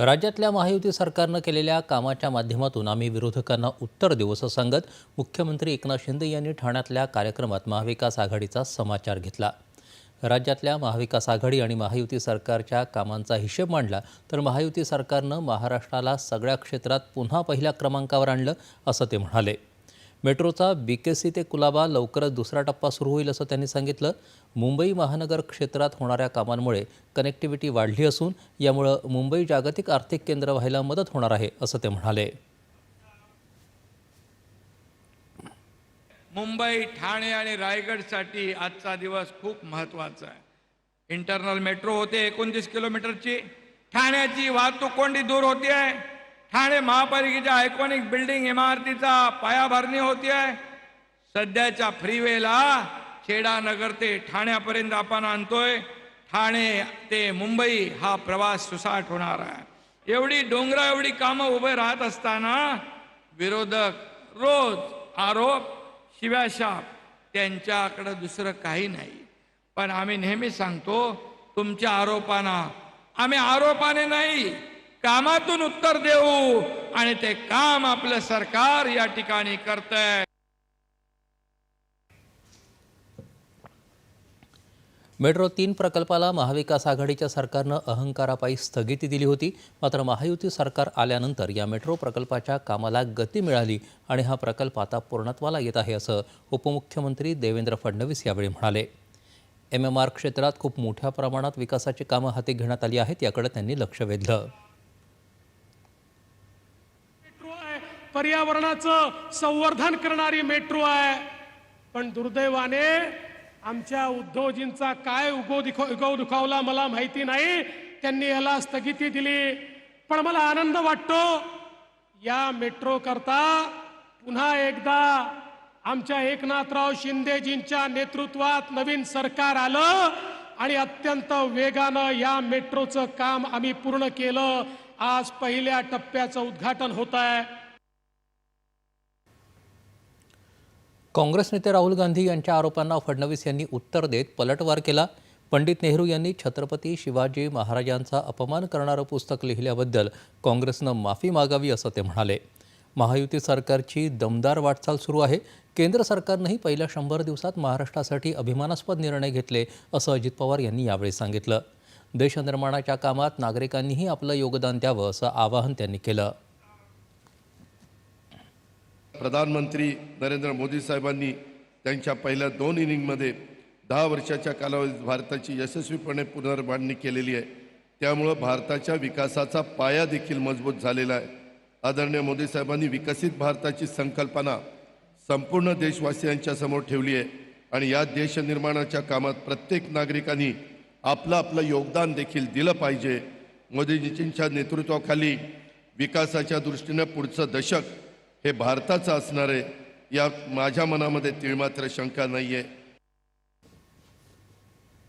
राज्यातल्या महायुती सरकारनं केलेल्या कामाच्या माध्यमातून आम्ही विरोधकांना उत्तर देऊ असं सांगत मुख्यमंत्री एकनाथ शिंदे यांनी ठाण्यातल्या कार्यक्रमात महाविकास आघाडीचा समाचार घेतला. राज्यातल्या महाविकास आघाडी आणि महायुती सरकारच्या कामांचा हिशेब मांडला तर महायुती सरकारनं महाराष्ट्राला सगळ्या क्षेत्रात पुन्हा पहिल्या क्रमांकावर आणलं असं ते म्हणाले. मेट्रोचा बीकेसी ते कुलाबा लवकरच दुसरा टप्पा सुरू होईल असं त्यांनी सांगितलं. मुंबई महानगर क्षेत्रात होणाऱ्या कामांमुळे कनेक्टिव्हिटी वाढली असून यामुळं मुंबई जागतिक आर्थिक केंद्र व्हायला मदत होणार आहे असं ते म्हणाले. मुंबई ठाणे आणि रायगडसाठी आजचा दिवस खूप महत्त्वाचा आहे. इंटरनल मेट्रो होते एकोणतीस किलोमीटरची. ठाण्याची वाहतूक कोंडी दूर होती आहे ठाणे महापालिकेच्या आयकॉनिक बिल्डिंग इमारतीचा पायाभरणी होती आहे सध्याच्या फ्रीवेला खेडानगर ते ठाण्यापर्यंत आपण आणतोय. ठाणे ते मुंबई हा प्रवास सुसाट होणार आहे. एवढी डोंगरा एवढी कामं उभे राहत असताना विरोधक रोज आरोप शिव्याशाप त्यांच्याकडं दुसरं काही नाही. पण आम्ही नेहमी सांगतो तुमच्या आरोपांना आम्ही आरोपाने नाही कामातून उत्तर देऊ आणि ते काम आपलं सरकार या ठिकाणी करत मेट्रो तीन प्रकल्पाला महाविकास आघाडीच्या सरकारनं अहंकारापायी स्थगिती दिली होती. मात्र महायुती सरकार आल्यानंतर या मेट्रो प्रकल्पाच्या कामाला गती मिळाली आणि हा प्रकल्प आता पूर्णत्वाला येत आहे असं उपमुख्यमंत्री देवेंद्र फडणवीस यावेळी म्हणाले. एम एम आर क्षेत्रात खूप मोठ्या प्रमाणात विकासाची कामं हाती घेण्यात आली आहेत याकडे त्यांनी लक्ष वेधलं मेट्रो आहे पर्यावरणाचं संवर्धन करणारी मेट्रो आहे. पण दुर्दैवाने आमच्या उद्धवजींचा काय उगव दिखो उगव दुखावला मला माहिती नाही. त्यांनी याला स्थगिती दिली. पण मला आनंद वाटतो या मेट्रो करता पुन्हा एकदा आमच्या एकनाथराव शिंदेजींच्या नेतृत्वात नवीन सरकार आलं आणि अत्यंत वेगानं या मेट्रोचं काम आम्ही पूर्ण केलं. आज पहिल्या टप्प्याचं उद्घाटन होत आहे काँग्रेस नेते राहुल गांधी यांच्या आरोपांना फडणवीस यांनी उत्तर देत पलटवार केला. पंडित नेहरू यांनी छत्रपती शिवाजी महाराजांचा अपमान करणारं पुस्तक लिहिल्याबद्दल काँग्रेसनं माफी मागावी असं ते म्हणाले. महायुती सरकारची दमदार वाटचाल सुरू आहे. केंद्र सरकारनंही पहिल्या शंभर दिवसात महाराष्ट्रासाठी अभिमानास्पद निर्णय घेतले असं अजित पवार यांनी यावेळी सांगितलं. देशनिर्माणाच्या कामात नागरिकांनीही आपलं योगदान द्यावं असं आवाहन त्यांनी केलं. प्रधानमंत्री नरेंद्र मोदी साहेबांनी त्यांच्या पहिल्या दोन इनिंगमध्ये दहा वर्षाच्या कालावधीत भारताची यशस्वीपणे पुनर्बांधणी केलेली आहे. त्यामुळं भारताच्या विकासाचा पाया देखील मजबूत झालेला आहे. आदरणीय मोदी साहेबांनी विकसित भारताची संकल्पना संपूर्ण देशवासियांच्या समोर ठेवली आहे आणि या देशनिर्माणाच्या कामात प्रत्येक नागरिकांनी आपलं आपलं योगदान देखील दिलं पाहिजे. मोदीजींच्या नेतृत्वाखाली विकासाच्या दृष्टीनं पुढचं दशक हे भारताचं असणार आहे या माझ्या मनामध्ये तिळमात्र शंका नाही आहे